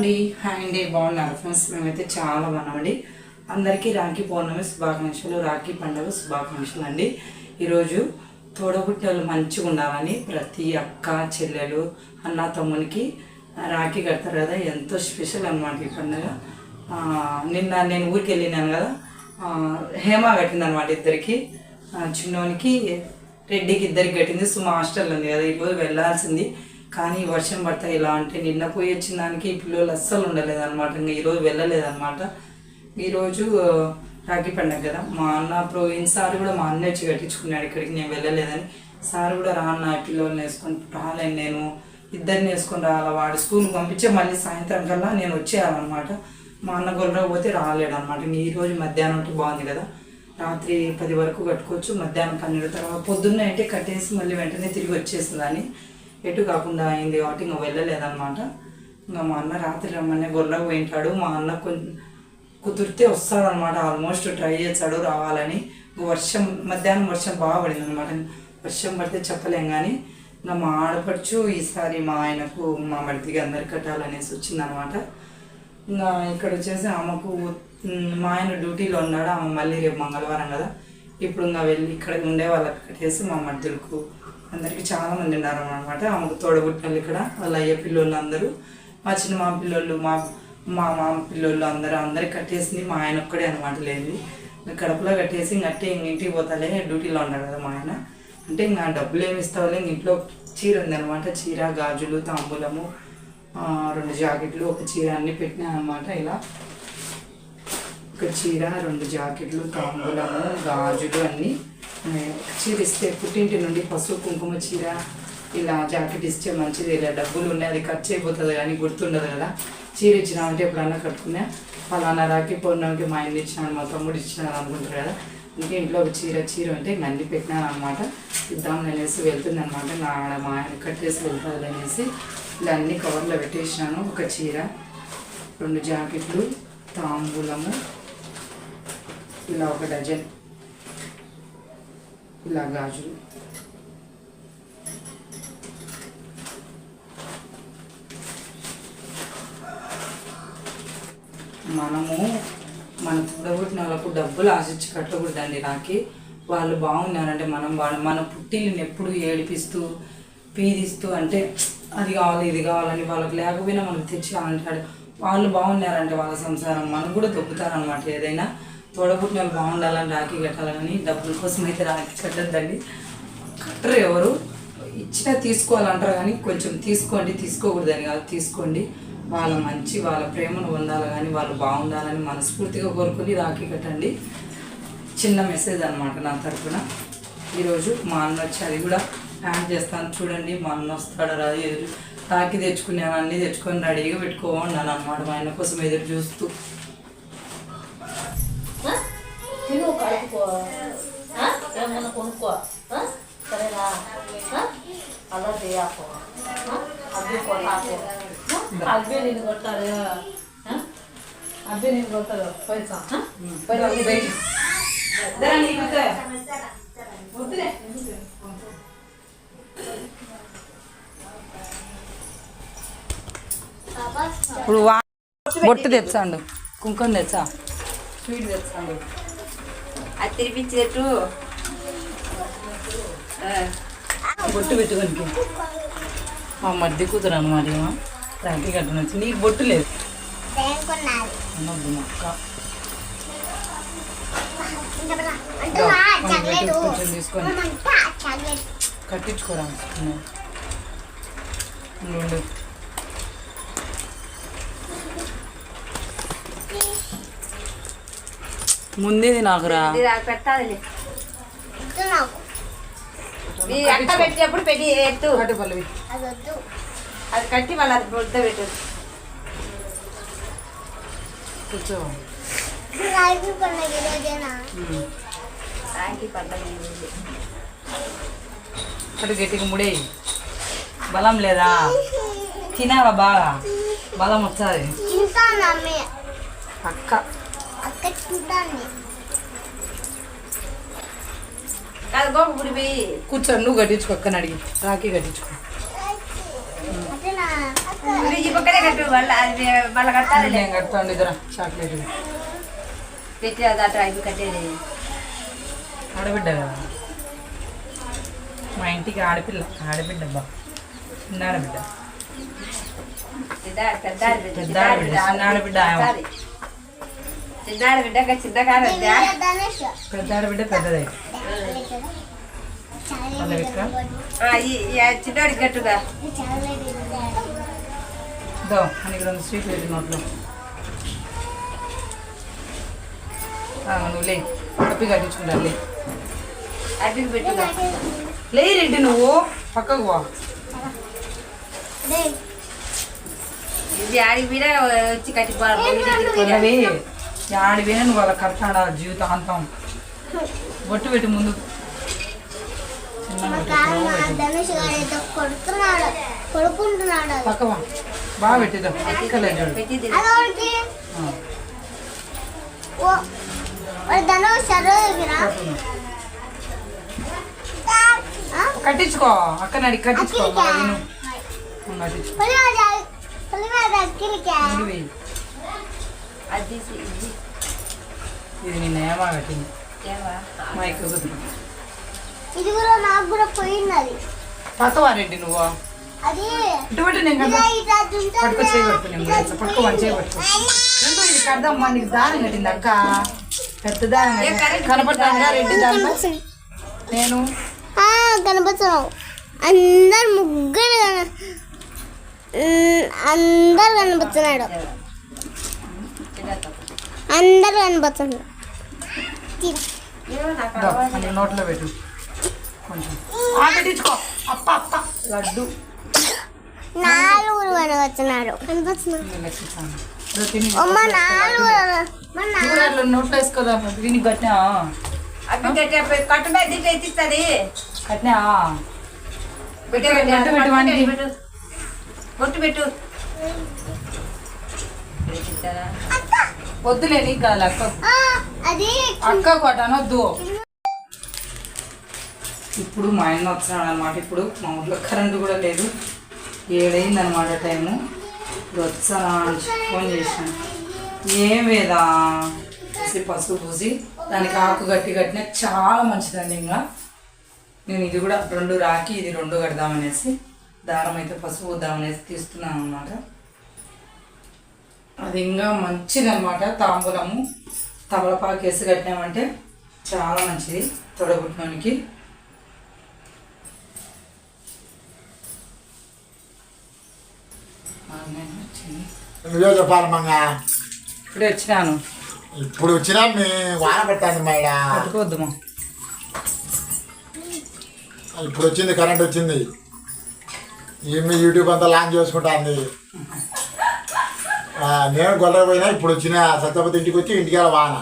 అండి. హాయ్ అండి బాగున్నారు? ఫ్రెండ్స్ మేమైతే చాలా బాగున్నామండి. అందరికీ రాఖీ పౌర్ణమి శుభాకాంక్షలు రాఖీ పండుగ శుభాకాంక్షలు అండి. ఈరోజు తోడబుట్టలు మంచిగా ఉండాలని ప్రతి అక్క చెల్లెలు అన్న తమ్మునికి రాఖీ కడతారు కదా. ఎంతో స్పెషల్ అనమాట ఈ పండుగ. నిన్న నేను ఊరికి వెళ్ళినాను కదా. హేమ కట్టిందనమాట ఇద్దరికి. చిన్నోనికి రెడ్డికి ఇద్దరికి కట్టింది. సుమ హాస్టల్ ఉంది కదా. ఈరోజు వెళ్ళాల్సింది. కానీ వర్షం పడతా ఇలా అంటే నిన్న పోయి వచ్చిన దానికి పిల్లలు అస్సలు ఉండలేదు అనమాట ఇంకా ఈరోజు వెళ్ళలేదన్నమాట. ఈరోజు రాఖీ పండగ కదా. మా అన్న ప్రో సార్ కూడా మా అన్న వచ్చి కట్టించుకున్నాడు ఇక్కడికి నేను వెళ్ళలేదని. సార్ కూడా రాన్న పిల్లల్ని వేసుకొని రాలేను నేను ఇద్దరిని వేసుకొని రావాలా? వాడు స్కూల్కి పంపించే మళ్ళీ సాయంత్రం కల్లా నేను వచ్చేయాలన్నమాట. మా అన్న గొల్లరా పోతే రాలేడు అనమాట ఈ రోజు మధ్యాహ్నం అంటే బాగుంది కదా. రాత్రి పది వరకు కట్టుకోవచ్చు మధ్యాహ్నం పన్నెండు తర్వాత పొద్దున్న అంటే కట్టేసి మళ్ళీ వెంటనే తిరిగి వచ్చేసిందని. ఎటు కాకుండా అయింది కాబట్టి ఇంకా వెళ్ళలేదన్నమాట. ఇంకా మా అన్న రాత్రి రమ్మనే గొర్రెకు పోయింటాడు. మా అన్న కుదిరితే వస్తాడనమాట ఆల్మోస్ట్ ట్రై చేస్తాడు రావాలని. వర్షం మధ్యాహ్నం వర్షం బాగా పడింది అనమాట వర్షం పడితే చెప్పలేం కానీ ఇంకా మా ఆడపడుచు ఈసారి మా ఆయనకు మా మరిదికి అందరు కట్టాలనేసి వచ్చిందనమాట ఇంకా ఇక్కడ వచ్చేసి ఆమెకు మా ఆయన డ్యూటీలో ఉన్నాడు. ఆమె మళ్ళీ రేపు మంగళవారం కదా. ఇప్పుడు ఇంకా వెళ్ళి ఇక్కడ ఉండే వాళ్ళకి కట్టేసి మా మధ్యలకు అందరికి చాలా మంది ఉన్నారు అనమాట ఆమెకు తోడబుట్టినోళ్ళు ఇక్కడ వాళ్ళ అయ్య పిల్లోళ్ళు అందరూ. మా చిన్న మా పిల్లోళ్ళు మా మా మామ పిల్లోళ్ళు అందరూ అందరికి కట్టేసింది మా ఆయన ఒక్కడే అనమాట లేదు కడపలో కట్టేసి ఇంకట్టే ఇంక ఇంటికి పోతాలే డ్యూటీలో ఉన్నాడు కదా మా ఆయన. అంటే ఇంకా డబ్బులు ఏమి ఇస్తావులే ఇంట్లో చీర ఉందన్నమాట. చీర గాజులు తాంబూలము రెండు జాకెట్లు ఒక చీర అన్నీ పెట్టినా అనమాట ఇలా. ఒక చీర రెండు జాకెట్లు తాంబూలము గాజులు అన్నీ. చీరిస్తే చీర ఇస్తే పుట్టింటి నుండి పసుపు కుంకుమ చీర ఇలా జాకెట్ ఇస్తే మంచిది ఇలా డబ్బులు ఉన్నాయి అది ఖర్చు అయిపోతుంది కానీ గుర్తుండదు కదా. చీర ఇచ్చినామంటే ఎప్పుడన్నా కట్టుకున్నా ఫలానా రాకి పౌర్ణమికి మా ఆయన ఇచ్చినాను మా తమ్ముడు ఇచ్చినాను అనుకుంటారు కదా. ఇంకా ఇంట్లో ఒక చీర చీర ఉంటే ఇంక అన్ని పెట్టినాను అనమాట ఇద్దాం అనేసి వెళ్తుంది అనమాట నా మా ఆయన కట్టేసి వెళ్తుంది అనేసి ఇలా అన్ని కవర్లో పెట్టేసినాను. ఒక చీర రెండు జాకెట్లు తాంబూలము ఇలా ఒక డజన్. ఇలా గాజులు. మనము మన పుట్టబుట్టిన వాళ్ళకు డబ్బులు ఆశించి కట్టకూడదండి. రాకి వాళ్ళు బాగున్నారంటే మనం వాళ్ళ మన పుట్టిల్ని ఎప్పుడు ఏడిపిస్తూ పీదిస్తూ అంటే అది కావాలి ఇది కావాలని వాళ్ళకి లేకపోయినా మనకు తెచ్చి అంటాడు వాళ్ళు బాగున్నారంటే వాళ్ళ సంసారం మనకు కూడా దొబ్బుతారనమాట ఏదైనా. తోడబుట్టిన మేము బాగుండాలని రాఖీ కట్టాలని డబ్బుల కోసం అయితే రాఖీ కట్టద్దండి. కట్టరు ఎవరు? ఇచ్చినా తీసుకోవాలంటారు కానీ కొంచెం తీసుకోండి తీసుకోకూడదని కాదు తీసుకోండి. వాళ్ళ మంచి వాళ్ళ ప్రేమను పొందాలి కానీ వాళ్ళు బాగుండాలని మనస్ఫూర్తిగా కోరుకుని రాఖీ కట్టండి. చిన్న మెసేజ్ అనమాట నా తరఫున ఈరోజు మా అన్న వచ్చి అది కూడా ప్లాన్ చేస్తాను చూడండి మా అన్న వస్తాడు రాదు? ఎదురు రాఖీ తెచ్చుకున్నాను అన్నీ తెచ్చుకొని రెడీగా పెట్టుకోమన్నాను అనమాట మా ఆయన కోసం ఎదురు చూస్తూ. ఆ? ఏమన్నా కొనుక్కో? సరేనా? అలా చేయకు. అబ్బి కొట్టాకు అబ్బి నేను కొట్టాడు? అబ్బి నేను కొట్టాడు పైసా? పైసా బయట. వద్దులే. ఇప్పుడు వా బొట్టు తెచ్చాండు కుంకుమ తెచ్చా? స్వీట్ తెచ్చాండు అది తినిపించేట్టు బొట్టు పెట్టుకోనికి. మా మధ్య కూతురు అనమాట రాఖీ కట్టను వచ్చి. నీకు బొట్టు లేదు. అనొద్దు మా అక్క. కొంచెం తీసుకొని. కట్టించుకోరా ఉండు. ముందేది నాకురా ఇది అది పెట్టాలి ఈ అక్క పెట్టేటప్పుడు పెట్టి ఎత్తు. పల్లవి. అది కట్టి మళ్ళీ అది బొద్ద పెట్టు. కూర్చో. పండుగ. అటు గట్టిగా ముడే బలం లేదా? తినాలా బాగా? బలం వచ్చాది అక్క కాదు గోపు గుడి పోయి కూర్చో నువ్వు కట్టించుకో అక్కని అడిగి రాఖీ కట్టించుకో. నువ్వు ఈ పక్కనే కట్టు మళ్ళీ అది మళ్ళీ కట్టాలి నేను కడతాండి ఇద్దరు చాక్లెట్. పెట్టి అది అటు అవి కట్టేది. ఆడబిడ్డ కదా మా ఇంటికి ఆడపిల్ల ఆడబిడ్డ అబ్బా. చిన్న ఆడబిడ్డ పెద్ద పెద్ద ఆడబిడ్డ, పెద్ద చిన్న ఆడబిడ్డ, చిన్న ఆడబిడ్డ. చిన్న చిన్న కాదద్దా పెద్ద ఆడబిడ్డ పెద్దదై. వాళ్ళ చిన్నవాడికి గట్టుగా దో మనకి రెండు స్వీట్ వేసి నోట్లో. నువ్వు లే కప్పి కట్టించుకుంటా లే. అడ్డుకు పెట్టుగా లే రెడ్డి నువ్వు పక్కకు పో. ఇది ఆడికి మీద వచ్చి కట్టిపోవాలి. పోయినా నువ్వు వాళ్ళ కట్టాడా జీవితాంతం బొట్టు పెట్టి ముందు చిన్న బొట్టు, పొడవు పెట్టు. ధనుష్ గారు ఏదో కొడుతున్నాడు కొడుకుంటున్నాడు పక్క పో. బాగా పెట్టిద్దాం. చదువురా? కట్టించుకో. అక్క నడి కట్టించుకో. కట్టించుకో అది ఇది. ఇది నిన్న ఏమా కట్టింది. ఏవా మా ఎక్కువ కుదురు ఇది కూడా నాకు కూడా పోయినది. పక్కవా రెడ్డి నువ్వు? అది నేను కదా. పట్టుకో పట్టుకో ఇది దారం కట్టింది అక్క. పెద్ద దారం రెడ్డి దాంట్లో నేను? ఆ, కనపడుతున్నావు అందరు ముగ్గురు అందరు కనపడుతున్నాడు. అందరు కనపడుతున్నారు ఏమో నాకు దో, మనకి నోట్లో పెట్టు. కొంచెం. ఆ, పెట్టించుకో. అప్ప అప్ప. లడ్డు. అమ్మ నాలుగు నోట్లో వేసుకోదా? దీనికి కట్టినా? కట్టినా? పెట్టు పెట్టు, పెట్టు, వద్దులే నీకు కాదు అక్క అక్క కొట్టనొద్దు ఇప్పుడు మా ఆయన వచ్చినాడు అనమాట ఇప్పుడు మా ఊర్లో కరెంటు కూడా లేదు. ఏడైంది అనమాట టైము. ఇప్పుడు వచ్చానా అని ఫోన్ చేశాను. ఏం వేసి పసుపు పూసి దానికి ఆకు గట్టి కట్టిన చాలా మంచిదండి ఇంకా. నేను ఇది కూడా రెండు రాకి ఇది రెండు కడదామనేసి దారం అయితే పసుపు పూద్దామనేసి తీస్తున్నాను అనమాట అది ఇంకా మంచిది అనమాట తాంబూలము తమలపాకు వేసి కట్టినామంటే చాలా మంచిది తొడగుట్టినోనికి. మంగ. ఇప్పుడే వచ్చినాను. ఇప్పుడు వచ్చినా మీ వాన పడుతుంది మా ఈడ. పట్టుకోవద్దు మా ఇప్పుడు వచ్చింది కరెంట్ వచ్చింది. ఈమె యూట్యూబ్ అంతా లాంచ్ చేసుకుంటాంది. నేను గొల్లకి పోయినా ఇప్పుడు వచ్చిన సత్యపతి ఇంటికి వచ్చి ఇంటికి వెళ్ళ వాన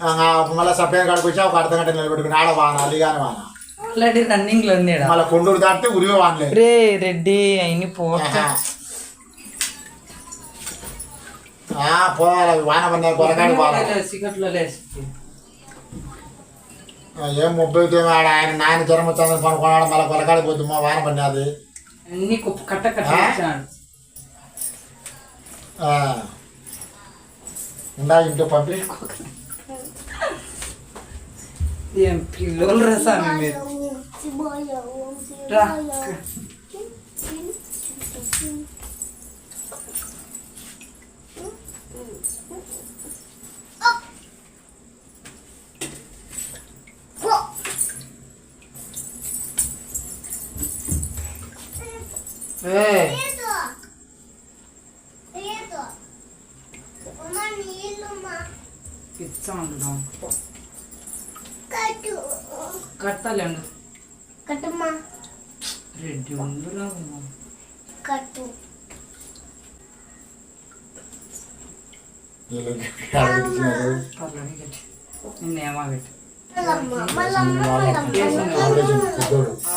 ఆ, మళ్ళీ సప్లై కాడికి వచ్చి ఒక అర్ధ గంట నిలబెట్టుకుని ఆడ వాన అలిగాని వాన ఆల్రెడీ రన్నింగ్లో ఉంది ఈడ. మళ్ళీ కొండూరు దాటితే ఉరివే వానలేదు రే రెడ్డి అయిన పోతా పోవాలి వాన పడినాయి కొరకాడి పోవాలి సిగట్లో లేసి ఆ, ఏం ముప్పై అయితే ఆడ ఆయన నాయన జ్వరం వచ్చిందని పనుకున్నాడు మళ్ళీ కొలకాడికి పోద్దు మా వాన పడినది అన్ని కుప్ప కట్ట కట్ట ఆ? వచ్చినాడు ఇందా ఇంట్లో పంపి ఏం పిల్లలు కట్టాలండి. కట్టుమా రెడ్డి ఉందిరా కట్టు. నిన్నేమా పెట్టి మల్లమ్మ మల్లమ్మ మల్లమ్మ. ఆవిడే చెప్పు, పెద్దోడు. ఆ,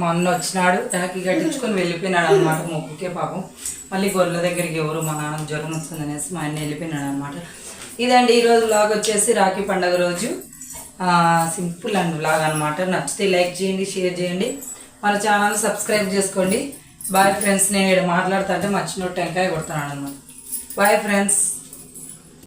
మా అన్న వచ్చినాడు రాఖీ కట్టించుకొని వెళ్ళిపోయినాడు అనమాట మొక్కుకే పాపం. మళ్ళీ గొర్రెల దగ్గరికి ఎవరు మా నాన్న జ్వరం వస్తుందనేసి మా ఆయన వెళ్ళిపోయినాడు అనమాట ఇదండి ఈరోజు బ్లాగ్ వచ్చేసి రాఖీ పండగ రోజు. సింపుల్ అండ్ బ్లాగ్ అనమాట నచ్చితే లైక్ చేయండి షేర్ చేయండి. మన ఛానల్ సబ్స్క్రైబ్ చేసుకోండి. బాయ్ ఫ్రెండ్స్ నేను మాట్లాడుతుంటే మర్చినట్టు టెంకాయ కొడుతున్నాను అనమాట బాయ్ ఫ్రెండ్స్.